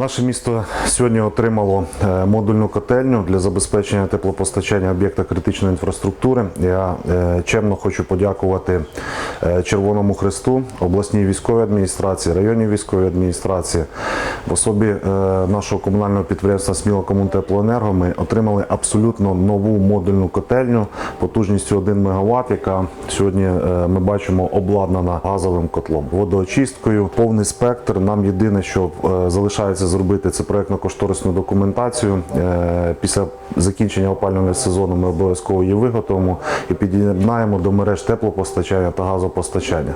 Наше місто сьогодні отримало е, модульну котельню для забезпечення теплопостачання об'єкта критичної інфраструктури. Я е, чемно хочу подякувати е, Червоному Хресту, обласній військовій адміністрації, районній військовій адміністрації. В особі нашого комунального підприємства Смілокомунтеплоенерго ми отримали абсолютно нову модульну котельню потужністю 1 МВт, яка сьогодні ми бачимо обладнана газовим котлом, водоочисткою, повний спектр. Нам єдине, що залишається зробити, це проектно-кошторисну документацію. Е, Після закінчення опалювального сезону ми обов'язково її виготовимо і під'єднаємо до мереж теплопостачання та газопостачання.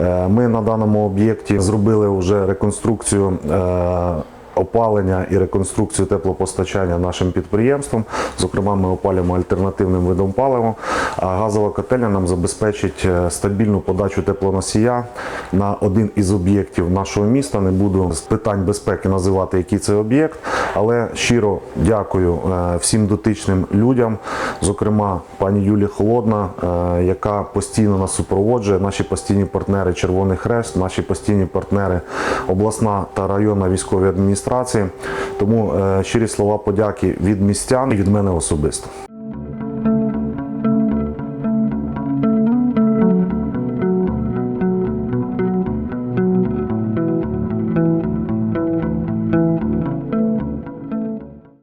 Е, Ми на даному об'єкті зробили вже реконструкцію. е, Опалення і реконструкцію теплопостачання нашим підприємством. Зокрема, ми опалюємо альтернативним видом палива. Газова котельня нам забезпечить е, стабільну подачу теплоносія на один із об'єктів нашого міста. Не буду з питань безпеки називати, який це об'єкт, але щиро дякую е, всім дотичним людям, зокрема пані Юлі Холодна, е, яка постійно нас супроводжує, наші постійні партнери Червоний Хрест, наші постійні партнери обласна та районна військові адміністрації. Тому щирі слова подяки від містян і від мене особисто.